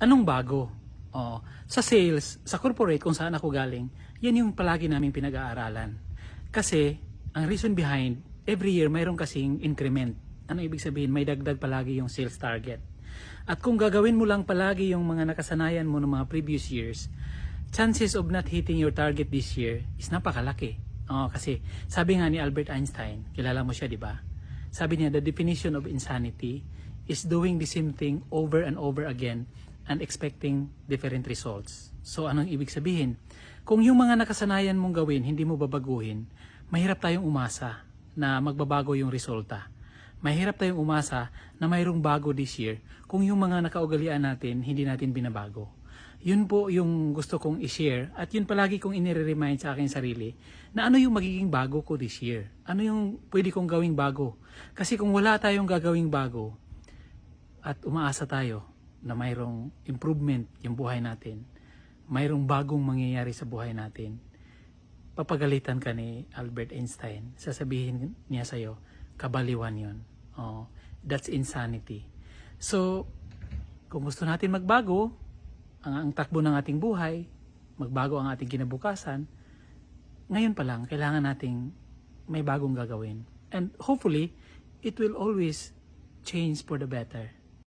anong bago? Oh, sa sales, sa corporate kung saan ako galing, yan yung palagi naming pinag-aaralan. Kasi, ang reason behind, every year mayroon kasing increment. Ano ibig sabihin? May dagdag palagi yung sales target. At kung gagawin mo lang palagi yung mga nakasanayan mo ng mga previous years, chances of not hitting your target this year is napakalaki. Oh, kasi sabi nga ni Albert Einstein, kilala mo siya, di ba? Sabi niya, the definition of insanity is doing the same thing over and over again and expecting different results. So, anong ibig sabihin? Kung yung mga nakasanayan mong gawin, hindi mo babaguhin, mahirap tayong umasa na magbabago yung resulta. Mahirap tayong umasa na mayroong bago this year kung yung mga nakaugalian natin, hindi natin binabago. Yun po yung gusto kong i-share at yun palagi kong inire-remind sa aking sarili na ano yung magiging bago ko this year. Ano yung pwede kong gawing bago. Kasi kung wala tayong gagawing bago at umaasa tayo na mayroong improvement yung buhay natin, mayroong bagong mangyayari sa buhay natin, papagalitan ka ni Albert Einstein. Sasabihin niya sa'yo, kabaliwan yon. Oh, that's insanity. So, kung gusto natin magbago, ang, ang takbo ng ating buhay, magbago ang ating kinabukasan, ngayon pa lang, kailangan nating may bagong gagawin. And hopefully, it will always change for the better.